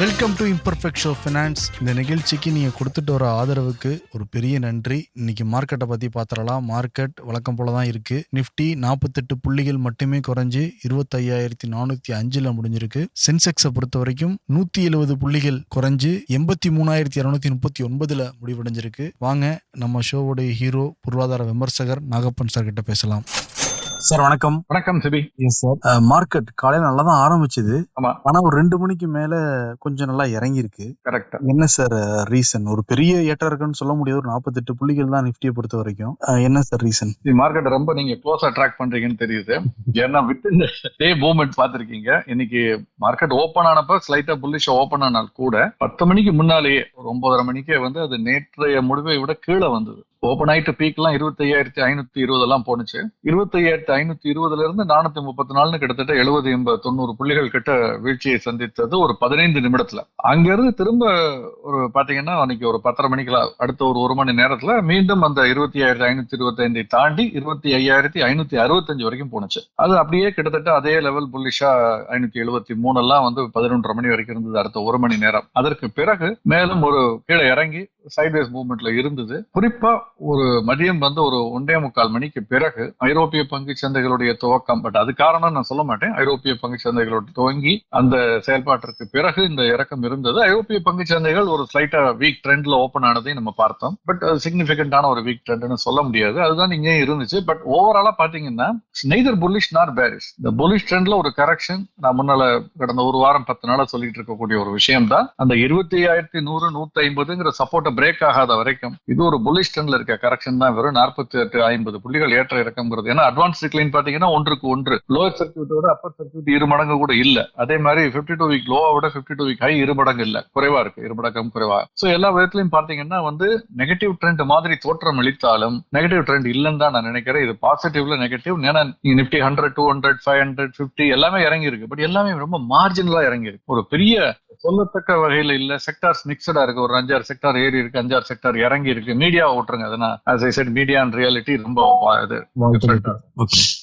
Welcome to imperfect show finance இந்த நிகழ்ச்சிக்கு நீங்கள் கொடுத்துட்டு வர ஆதரவுக்கு ஒரு பெரிய நன்றி. இன்னைக்கு மார்க்கெட்டை பற்றி பார்த்துடலாம். மார்க்கெட் வழக்கம் போல தான் இருக்குது நிஃப்டி நாற்பத்தெட்டு புள்ளிகள் மட்டுமே குறைஞ்சு இருபத்தையாயிரத்தி நானூற்றி அஞ்சில் முடிஞ்சிருக்கு. சென்செக்ஸை பொறுத்த வரைக்கும் நூற்றி எழுபது புள்ளிகள் குறைஞ்சி எண்பத்தி மூணாயிரத்தி இரநூத்தி முப்பத்தி ஒன்பதில் முடிவடைஞ்சிருக்கு. வாங்க நம்ம ஷோவோடைய ஹீரோ பொருளாதார விமர்சகர் நாகப்பன் சார் கிட்ட பேசலாம். சார் வணக்கம். வணக்கம் சிபி. எஸ் சார் மார்க்கெட் காலையில் நல்லா தான் ஆரம்பிச்சது. ஆமா. ஆனா ஒரு ரெண்டு மணிக்கு மேல கொஞ்சம் நல்லா இறங்கி இருக்கு கரெக்ட் என்ன சார் ரீசன் ஒரு பெரிய ஏற்றம் இருக்குன்னு சொல்ல முடியாது. ஒரு நாற்பத்தெட்டு புள்ளிகள் தான் நிஃப்டியை பொறுத்த வரைக்கும் என்ன சார் ரீசன் மார்க்கெட் ரொம்ப நீங்க க்ளோஸா ட்ராக் பண்றீங்கன்னு தெரியுது. ஏன்னா வித் இந்த டே மூவ்மெண்ட் பாத்திருக்கீங்க இன்னைக்கு மார்க்கெட் ஓபன் ஆனப்ப ஸ்லைட்டா புல்லிஷா ஓபன் ஆனால் கூட பத்து மணிக்கு முன்னாலேயே ஒரு ஒன்பதரை மணிக்கே வந்து அது நேற்றைய முடிவை விட கீழே வந்தது. ஓபன் ஆயிட்டு பீக்லாம் இருபத்தி ஐயாயிரத்தி ஐநூத்தி இருபது எல்லாம் போனுச்சு இருபத்தி ஐயாயிரத்தி ஐநூத்தி இருபதுல இருந்து நானூத்தி முப்பத்தி நாலுன்னு கிட்டத்தட்ட எழுபது எண்பது தொண்ணூறு புள்ளிகள் கிட்ட வீழ்ச்சியை சந்தித்தது ஒரு பதினைந்து நிமிடத்துல. அங்க இருந்து திரும்ப ஒரு பாத்தீங்கன்னா அன்னைக்கு ஒரு பத்தரை மணிக்கெல்லாம் அடுத்த ஒரு ஒரு மணி நேரத்துல மீண்டும் அந்த இருபத்தி ஐயாயிரத்தி ஐநூத்தி இருபத்தி ஐந்தை தாண்டி இருபத்தி ஐயாயிரத்தி ஐநூத்தி அறுபத்தஞ்சு வரைக்கும் போனுச்சு அது அப்படியே கிட்டத்தட்ட அதே லெவல் புல்லிஷா ஐநூத்தி எழுபத்தி மூணு எல்லாம் வந்து பதினொன்றரை மணி வரைக்கும் இருந்தது அடுத்த ஒரு மணி நேரம். அதற்கு பிறகு மேலும் ஒரு கீழே இறங்கி சைட்வேஸ் மூவ்மெண்ட்ல இருந்தது. குறிப்பா ஒரு மதியம் வந்து ஒரு ஒன்றே முக்கால் மணிக்கு பிறகு ஐரோப்பிய பங்கு சந்தைகளுடைய துவக்கம் பட் அது காரணம் நான் சொல்ல மாட்டேன். ஐரோப்பிய பங்கு சந்தைகளோட துவங்கி அந்த செயல்பாட்டிற்கு பிறகு இந்த இறக்கம் இருந்தது. ஐரோப்பிய பங்கு சந்தைகள் ஒரு ஸ்லைட்டா வீக் ட்ரெண்ட்ல ஓப்பன் ஆனதையும் நம்ம பார்த்தோம். பட் அது சிக்னிபிகண்டான ஒரு வீக் ட்ரெண்ட்னு சொல்ல முடியாது. அதுதான் இங்கே இருந்துச்சு. பட் ஓவராலா பாத்தீங்கன்னா நெய்தர் புல்லிஷ் நார் பேரிஷ் இந்த புல்லிஷ் ட்ரெண்ட்ல ஒரு கரெக்ஷன் நான் முன்னால கடந்த ஒரு வாரம் பத்து நாளா சொல்லிட்டு இருக்கக்கூடிய ஒரு விஷயம் தான் அந்த இருபத்தி ஐயாயிரத்தி நூறு நூத்தி ஐம்பதுங்கிற சப்போர்ட்டை பிரேக் ஆகாத வரைக்கும் இது ஒரு புல்லிஷ் ட்ரெண்ட்ல இருக்கு. கரெக்ஷன் தான் வெறும் நாற்பத்தி எட்டு ஐம்பது புள்ளிகள் ஏற்ற இறக்கம்ங்கிறது. ஏன்னா அட்வான்ஸ் டிக்ளைன் பாத்தீங்கன்னா ஒன்றுக்கு ஒன்று. லோயர் சர்க்கியூட்டோட அப்பர் சர்க்கியூட் இரு மடங்கு கூட இல்ல. அதே மாதிரி பிப்டி டூ வீக் லோவை விட பிப்டி டூ வீக் ஹை இரு மடங்கு இல்ல. குறைவா இருக்கு இரு மடங்கும் குறைவா. சோ எல்லா விதத்திலையும் பாத்தீங்கன்னா வந்து நெகட்டிவ் ட்ரெண்ட் மாதிரி தோற்றம் அளித்தாலும் நெகட்டிவ் ட்ரெண்ட் இல்லைன்னு தான் நான் நினைக்கிறேன். இது பாசிட்டிவ்ல நெகட்டிவ் ஏன்னா Nifty hundred two hundred five hundred fifty எல்லாமே இறங்கி இருக்கு பட் எல்லாமே ரொம்ப மார்ஜினலா இறங்கி இருக்கு ஒரு பெரிய சொல்லத்தக்க வகையில இல்ல. செக்டார்ஸ் மிக்சடா இருக்கு. ஒரு அஞ்சாறு செக்டார் ஏறி இருக்கு அஞ்சாறு செக்டார் இறங்கி இருக்கு. மீடியா ஓட்டுருங்க அதனா as I said media and reality ரொம்ப இது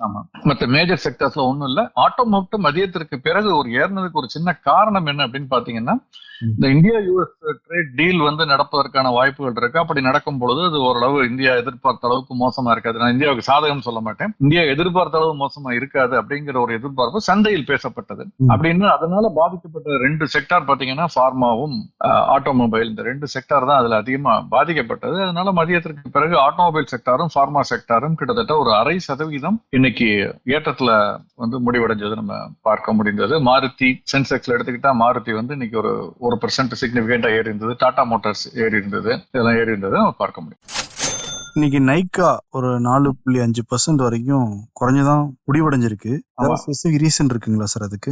ஆமா. மத்த மேஜர் செக்டர்ஸ்ல ஒண்ணும் இல்ல. ஆட்டோமோட்டிவ் மதியத்திற்கு பிறகு ஒரு ஏறினதுக்கு ஒரு சின்ன காரணம் என்ன அப்படின்னு பாத்தீங்கன்னா. இந்த இந்தியா யூஎஸ் ட்ரேட் டீல் வந்து நடப்பதற்கான வாய்ப்புகள் இருக்கு. அப்படி நடக்கும் பொழுது அது ஓரளவு இந்தியா எதிர்பார்த்த அளவுக்கு மோசமா இருக்காது. நான் இந்தியாவுக்கு சாதகம் சொல்ல மாட்டேன். இந்தியா எதிர்பார்த்த அளவு மோசமா இருக்காது அப்படிங்கிற ஒரு எதிர்பார்ப்பு சந்தையில் பேசப்பட்டது. அப்படின்னு அதனால பாதிக்கப்பட்ட ரெண்டு செக்டார் பாத்தீங்கன்னா ஃபார்மாவும் ஆட்டோமொபைல் இந்த ரெண்டு செக்டார் தான் அதுல அதிகமா பாதிக்கப்பட்டது. அதனால மதியத்திற்கு பிறகு ஆட்டோமொபைல் செக்டாரும் ஃபார்மா செக்டாரும் கிட்டத்தட்ட ஒரு அரை சதவீதம் இன்னைக்கு ஏற்றத்துல வந்து முடிவடைஞ்சது நம்ம பார்க்க முடிந்தது. மாருதி சென்செக்ஸ்ல எடுத்துக்கிட்டா மாருதி வந்து இன்னைக்கு ஒரு ஒரு பெர்சென்ட் சிக்னிபிகண்டா ஏறி இருந்தது டாடா மோட்டார்ஸ் ஏறி இருந்தது இதெல்லாம் ஏறி இருந்தது நம்ம பார்க்க முடியும். இன்னைக்கு நைக்கா ஒரு நாலு புள்ளி அஞ்சு பர்சன்ட் வரைக்கும் குறைஞ்சதான் முடிவடைஞ்சிருக்கு. ஸ்பெசிபிக் ரீசன் இருக்குங்களா சார் அதுக்கு?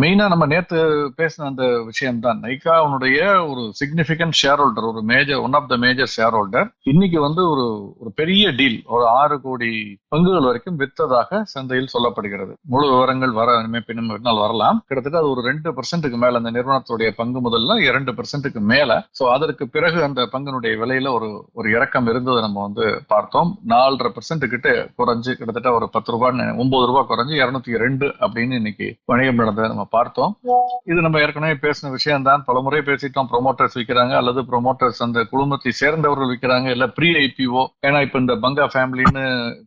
மெயினா நம்ம நேத்து பேசின அந்த விஷயம் தான் நைகாவுடைய ஒரு சிக்னிபிகன்ட் ஷேர் ஹோல்டர் ஒரு major one of the major shareholder இன்னைக்கு வந்து ஒரு ஒரு பெரிய டீல் ஒரு ஆறு கோடி பங்குகள் வரைக்கும் வித்ததாக சந்தையில் சொல்லப்படுகிறது. முழு விவரங்கள் வர பின்னும் நாள் வரலாம். கிட்டத்தட்ட அது ஒரு ரெண்டு பர்சன்ட்டுக்கு மேல அந்த நிறுவனத்துடைய பங்கு முதல்ல இரண்டு பர்சன்ட்டுக்கு மேல. சோ அதற்கு பிறகு அந்த பங்கினுடைய விலையில ஒரு ஒரு இறக்கம் இருந்ததை நம்ம வந்து பார்த்தோம். நாலரை பர்சன்ட் கிட்ட குறைஞ்சு கிட்டத்தட்ட ஒரு பத்து ரூபாய் ஒன்பது ரூபாய் குறைஞ்சு இருநூத்தி ரெண்டு அப்படின்னு இன்னைக்கு வணிகம் நடந்ததை நம்ம பார்த்தோம். இது நம்ம ஏற்கனவே பேசின விஷயம் தான் பல முறை பேசிட்டோம். ப்ரொமோட்டர்ஸ் விற்கிறாங்க அல்லது ப்ரொமோட்டர்ஸ் அந்த குழுமத்தை சேர்ந்தவர்கள் விற்கிறாங்க இல்ல ப்ரீ ஐபிஓ ஏன்னா இப்ப இந்த பங்கா ஃபேமிலின்னு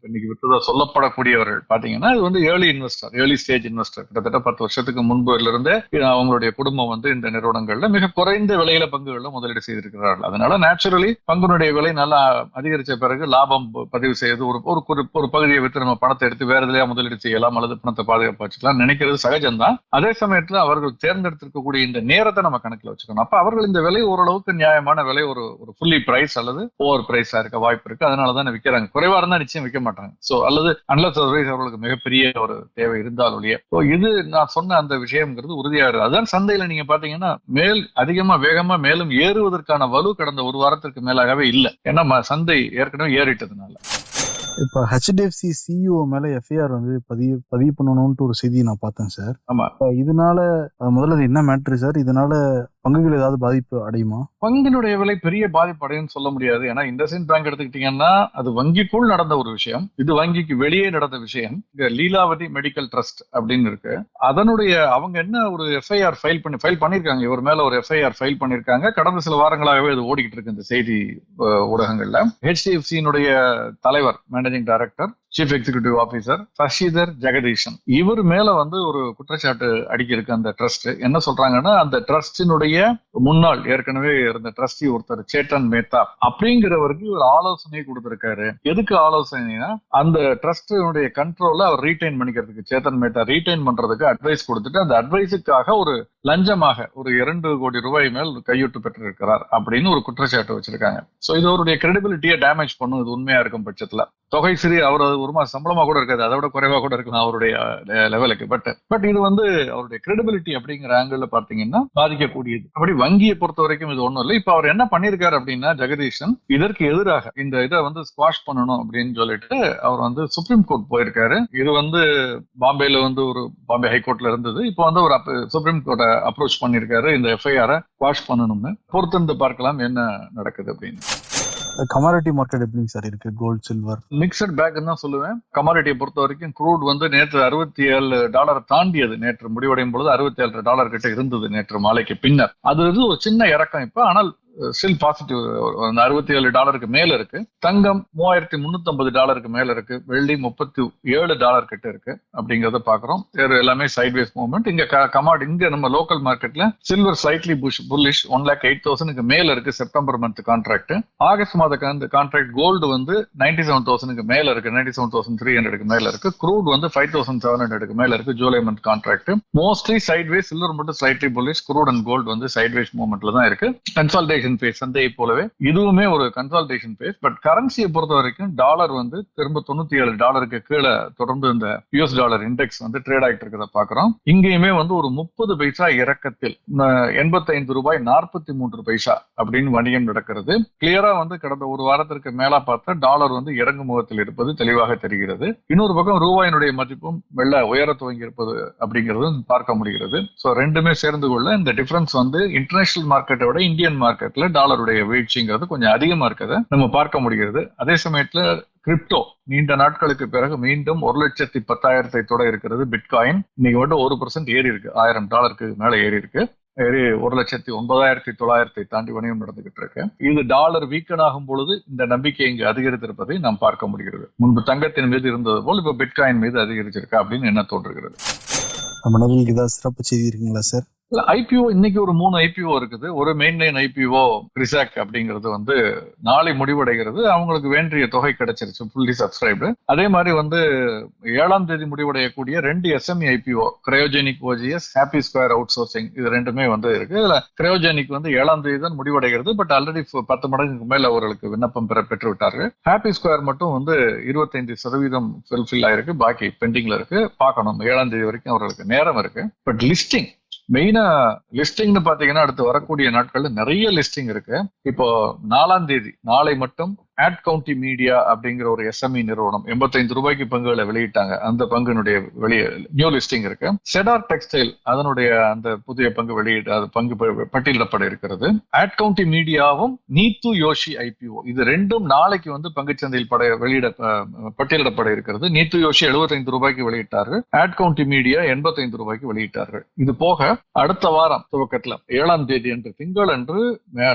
இன்னைக்கு வித்ததா சொல்லப்படக்கூடியவர்கள் பாத்தீங்கன்னா இது வந்து early investor early stage investor கிட்டத்தட்ட பத்து வருஷத்துக்கு முன்புல இருந்தே அவங்களுடைய குடும்பம் வந்து இந்த நிறுவனங்கள்ல மிக குறைந்த விலையில பங்குகள்ல முதலீடு செய்திருக்கிறார்கள். அதனால நேச்சுரலி பங்குனுடைய விலை நல்லா அதிகரிச்ச பிறகு லாபம் பதிவு செய்து ஒரு ஒரு ஒரு பகுதியை வித்து நம்ம பணத்தை எடுத்து வேற எதுலையா முதலீடு செய்யலாம் அல்லது பணத்தை பாதுகாப்பா வச்சுக்கலாம். நினைக்கிறது சகஜம்தான். அதே சமயத்துல அவர்கள் தேர்ந்தெடுத்திருக்கக்கூடிய இந்த நேரத்தை நம்ம கணக்கில் வச்சுக்கணும். அப்ப அவர்கள் இந்த விலை ஓரளவுக்கு நியாயமான விலை ஒரு ஒரு ஃபுல்லி பிரைஸ் அல்லது ஓவர் பிரைஸா இருக்க வாய்ப்பு இருக்கு. அதனால தான் விற்கிறாங்க குறைவா இருந்தா நிச்சயம் விற்க மாட்டாங்க. சோ அல்லது அன்லஸ் அவர்களுக்கு மிகப்பெரிய ஒரு தேவை இருந்தால் ஒழிய. இது நான் சொன்ன அந்த விஷயம்ங்கிறது உறுதியாகிறது அதுதான் சந்தையில நீங்க பாத்தீங்கன்னா மேல் அதிகமா வேகமா மேலும் ஏறுவதற்கான வலு கடந்த ஒரு வாரத்திற்கு மேலாகவே இல்லை. ஏன்னா சந்தை ஏற்கனவே ஏறிட்டதுனால. இப்ப ஹெச்டிஎஃப்சி சிஇஓ மேல எஃப்ஐஆர் வந்து பதிவு பதிவு பண்ணணும்ட்டு ஒரு செய்தியை நான் பார்த்தேன் சார் ஆமா. இதனால முதல்ல என்ன மேட்ரு சார் இதனால பங்குகள் ஏதாவது பாதிப்பு அடையுமா? பங்கினுடைய விலை பெரிய பாதிப்பு அடையும் சொல்ல முடியாது. ஏன்னா இண்டஸ்இன் பேங்க் எடுத்துக்கிட்டீங்கன்னா அது வங்கிக்குள் நடந்த ஒரு விஷயம். இது வங்கிக்கு வெளியே நடந்த விஷயம். இங்க லீலாவதி மெடிக்கல் ட்ரஸ்ட் அப்படின்னு இருக்கு. அதனுடைய அவங்க என்ன ஒரு எஃப்ஐஆர் ஃபைல் பண்ணி ஃபைல் பண்ணிருக்காங்க. இவர் மேல ஒரு எஃப்ஐஆர் ஃபைல் பண்ணிருக்காங்க. கடந்த சில வாரங்களாகவே இது ஓடிக்கிட்டு இருக்கு இந்த செய்தி ஊடகங்கள்ல. ஹெச்டிஎஃப்சியினுடைய தலைவர் managing director chief executive officer Sashidhar Jagdishan இவர் மேல வந்து ஒரு குற்றச்சாட்டு அடிக்கிருக்கு அந்த ட்ரஸ்ட் என்ன சொல்றாங்கன்னா அந்த ட்ரஸ்டினுடைய முன்னாள் ஏற்கனவே இருந்த ட்ரஸ்டி ஒருத்தர் சேட்டன் மேத்தா அப்படிங்கிறவருக்கு ஒரு ஆலோசனை கொடுத்திருக்காரு. எதுக்கு ஆலோசனைனா அந்த ட்ரஸ்டினுடைய கண்ட்ரோல அவர் ரீடைன் பண்ணிக்கிறதுக்கு சேத்தன் மேத்தா ரீடைன் பண்றதுக்கு அட்வைஸ் கொடுத்துட்டு அந்த அட்வைஸுக்காக ஒரு லஞ்சமாக ஒரு இரண்டு கோடி ரூபாய் மேல் கையூட்டு பெற்றிருக்கிறார் அப்படின்னு ஒரு குற்றச்சாட்டு வச்சிருக்காங்க. சோ இது அவருடைய கிரெடிபிலிட்டியை டேமேஜ் பண்ணும். இது உண்மையா இருக்கும் பட்சத்துல. தொகை சிறி அவர் ஒரு மாசம் சம்பளமா கூட இருக்காது. அதை விட குறைவா கூட இருக்கலாம் அவருடைய லெவலுக்கு பட் பட் இது வந்து அவருடைய கிரெடிபிலிட்டி அப்படிங்கிற ஆங்கிள் பாத்தீங்கன்னா பாதிக்கக்கூடியது. அப்படி வங்கியை பொறுத்த வரைக்கும் இது ஒண்ணும் இல்லை. இப்ப அவர் என்ன பண்ணிருக்காரு அப்படின்னா ஜெகதீஷன் இதற்கு எதிராக இந்த இதை வந்து ஸ்குவாஷ் பண்ணணும் அப்படின்னு சொல்லிட்டு அவர் வந்து சுப்ரீம் கோர்ட் போயிருக்காரு. இது வந்து பாம்பேல வந்து ஒரு பாம்பே ஹைகோர்ட்ல இருந்தது. இப்போ வந்து ஒரு சுப்ரீம் கோர்ட் அப்ரோச் பண்ணிருக்காரு. இந்த எஃப்ஐஆரை வாஷ் பண்ணணும்னு. பொறுத்திருந்து பார்க்கலாம் என்ன நடக்குது அப்படின்னு. கமாடிட்டி மார்க்கெட் எப்படிங்க சார் இருக்கு? கோல்ட் சில்வர் மிக்சட் பேக் தான் சொல்லுவேன். கமாடிட்டியை பொறுத்த வரைக்கும் க்ரூட் வந்து நேற்று அறுபத்தி ஏழு டாலர் தாண்டியது. நேற்று முடிவடையும் பொழுது அறுபத்தி ஏழு டாலர் கிட்ட இருந்தது நேற்று மாலைக்கு பின்னர். அது ஒரு சின்ன இறக்கம் இப்ப. ஆனால் ஸ்டில் பாசிட்டிவ் அந்த அறுபத்தி ஏழு டாலருக்கு மேல இருக்கு. தங்கம் மூவாயிரத்தி முன்னூத்தி டாலருக்கு மேல இருக்கு. வெள்ளி முப்பத்தி ஏழு டாலர் கிட்ட இருக்கு. அப்படிங்கறத பாக்குறோம். எல்லாமே சைட்வேஸ் மூவ்மெண்ட் இங்க கமாட் இங்க நம்ம லோக்கல் மார்க்கெட்ல silver slightly push bullish one lakh eight தௌசண்ட்க்கு மேல இருக்கு செப்டம்பர் மந்த் கான்ட்ராக்ட் ஆகஸ்ட் மாத கான்ட்ராக்ட் கோல்டு வந்து நைன்டி செவன் தௌசண்ட்க்கு மேல இருக்கு. நைன்டி செவன் தௌசண்ட் த்ரீ ஹண்ட்ரடுக்கு மேல இருக்கு. க்ரூட் வந்து ஃபைவ் தௌசண்ட் செவன் ஹண்ட்ரடுக்கு மேல இருக்கு July month contract mostly sideways silver மட்டும் slightly bullish crude and gold வந்து சைட்வேஸ் மூவ்மெண்ட்ல தான் இருக்கு. கன்சால்டேஷன் பேஸ் சந்தையை போலவே இதுவுமே ஒரு கன்சால்டேஷன் பேஸ் பட் கரன்சியை பொறுத்த வரைக்கும் டாலர் வந்து திரும்ப தொண்ணூத்தி ஏழு டாலருக்கு கீழே தொடர்ந்து இந்த யூஎஸ் டாலர் இண்டெக்ஸ் வந்து ட்ரேட் ஆகிட்டு இருக்கிறத பாக்குறோம் இங்கேயுமே வந்து ஒரு முப்பது பைசா இறக்கத்தில் எண்பத்தைந்து ரூபாய் நாற்பத்தி மூன்று பைசா அப்படின்னு வணிகம் நடக்கிறது. கிளியரா வந்து கடந்த ஒரு வாரத்திற்கு மேல பார்த்தா டாலர் வந்து இறங்கு முகத்தில் இருப்பது தெளிவாக தெரிகிறது. இன்னொரு பக்கம் ரூபாயினுடைய மதிப்பும் வெள்ள உயர துவங்கி இருப்பது அப்படிங்கிறது பார்க்க முடிகிறது. ஸோ ரெண்டுமே சேர்ந்து கொள்ள இந்த டிஃபரன்ஸ் வந்து இன்டர்நேஷனல் மார்க்கெட்டை விட இந்தியன் மார்க்கெட்ல டாலருடைய வீழ்ச்சிங்கிறது கொஞ்சம் அதிகமா இருக்கிறத நம்ம பார்க்க முடிகிறது. அதே சமயத்துல கிரிப்டோ நீண்ட நாட்களுக்கு பிறகு மீண்டும் ஒரு லட்சத்தி பத்தாயிரத்தை தொட இருக்கிறது பிட்காயின். இன்னைக்கு மட்டும் ஒரு பர்சன்ட் ஏறி இருக்கு. ஆயிரம் டாலருக்கு மேல ஏறி இருக்கு. ஏறி ஒரு லட்சத்தி ஒன்பதாயிரத்தி தொள்ளாயிரத்தை தாண்டி வணிகம் நடந்துகிட்டு இருக்கு. இது டாலர் வீக்கன் ஆகும் பொழுது இந்த நம்பிக்கை இங்கு அதிகரித்திருப்பதை நாம் பார்க்க முடிகிறது. முன்பு தங்கத்தின் மீது இருந்தது போல் இப்ப பிட்காயின் மீது அதிகரிச்சிருக்கா அப்படின்னு என்ன தோன்றுகிறது. நம்ம ஏதாவது சிறப்பு செய்தி இருக்குங்களா சார்? ஐபிஓ இன்னைக்கு ஒரு மூணு ஐபிஓ இருக்குது. ஒரு மெயின் லைன் ஐபிஓ ரிசாக் அப்படிங்கிறது வந்து நாளை முடிவடைகிறது. அவங்களுக்கு வேண்டிய தொகை கிடைச்சிருச்சு ஃபுல்லி சப்ஸ்கிரைப்டு அதே மாதிரி வந்து ஏழாம் தேதி முடிவடையக்கூடிய ரெண்டு SME IPO cryogenic OGS happy square outsourcing இது ரெண்டுமே வந்து இருக்கு. இதுல கிரையோஜெனிக் வந்து ஏழாம் தேதி தான் முடிவடைகிறது. பட் ஆல்ரெடி பத்து மடங்குக்கு மேல அவர்களுக்கு விண்ணப்பம் பெற பெற்று விட்டார்கள் ஹாப்பி ஸ்கொயர் மட்டும் வந்து இருபத்தைந்து சதவீதம் ஃபில்ஃபில் ஆயிருக்கு. பாக்கி பெண்டிங்ல இருக்கு. பார்க்கணும். ஏழாம் தேதி வரைக்கும் அவர்களுக்கு நேரம் இருக்கு. பட் லிஸ்டிங் மெயினா லிஸ்டிங்னு பாத்தீங்கன்னா அடுத்து வரக்கூடிய நாட்கள்ல நிறைய லிஸ்டிங் இருக்கு. இப்போ நாலாம் தேதி நாளை மட்டும் ஆட் கவுண்டி மீடியா அப்படிங்கிற ஒரு எஸ்எம்இ நிறுவனம் எண்பத்தைந்து ரூபாய்க்கு பங்குகளை வெளியிட்டாங்க. அந்த பங்கினுடைய வெளியே நியூ லிஸ்டிங் இருக்கு. செடார் டெக்ஸ்டைல் அதனுடைய அந்த புதிய பங்கு வெளியிட அது பங்கு பட்டியலிடப்பட இருக்கிறது. ஆட் கவுண்டி மீடியாவும் நீத்து யோஷி ஐபிஓ இது ரெண்டும் நாளைக்கு வந்து பங்குச்சந்தையில் பட வெளியிட அஹ், பட்டியலிடப்பட இருக்கிறது. நீத்து யோஷி 75 ரூபாய்க்கு வெளியிட்டார்கள். ஆட் கவுண்டி மீடியா எண்பத்தைந்து ரூபாய்க்கு வெளியிட்டார்கள். இது போக அடுத்த வாரம் துவக்கத்துல ஏழாம் தேதி அன்று திங்கள் அன்று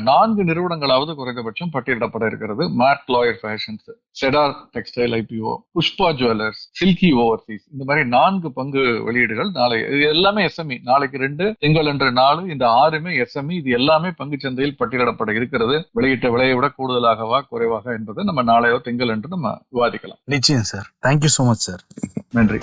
நான்கு நிறுவனங்களாவது குறைந்தபட்சம் பட்டியலிடப்பட இருக்கிறது. Mart lawyer fashions cedar textile IPO Pushpa jewellers silky overseas இந்த மாதிரி நான்கு பங்கு வெளியீடுகள் நாளை இது எல்லாமே எஸ்எம்இ நாளைக்கு ரெண்டு திங்கள் அன்று நாலு இந்த ஆறுமே எஸ்எம்இ இது எல்லாமே பங்கு சந்தையில் பட்டியலிடப்பட இருக்கிறது. வெளியிட்ட விலையை விட கூடுதலாகவா குறைவாக என்பதை நம்ம நாளையோ திங்கள் அன்று நம்ம விவாதிக்கலாம். நிச்சயம் sir thank you so much sir நன்றி.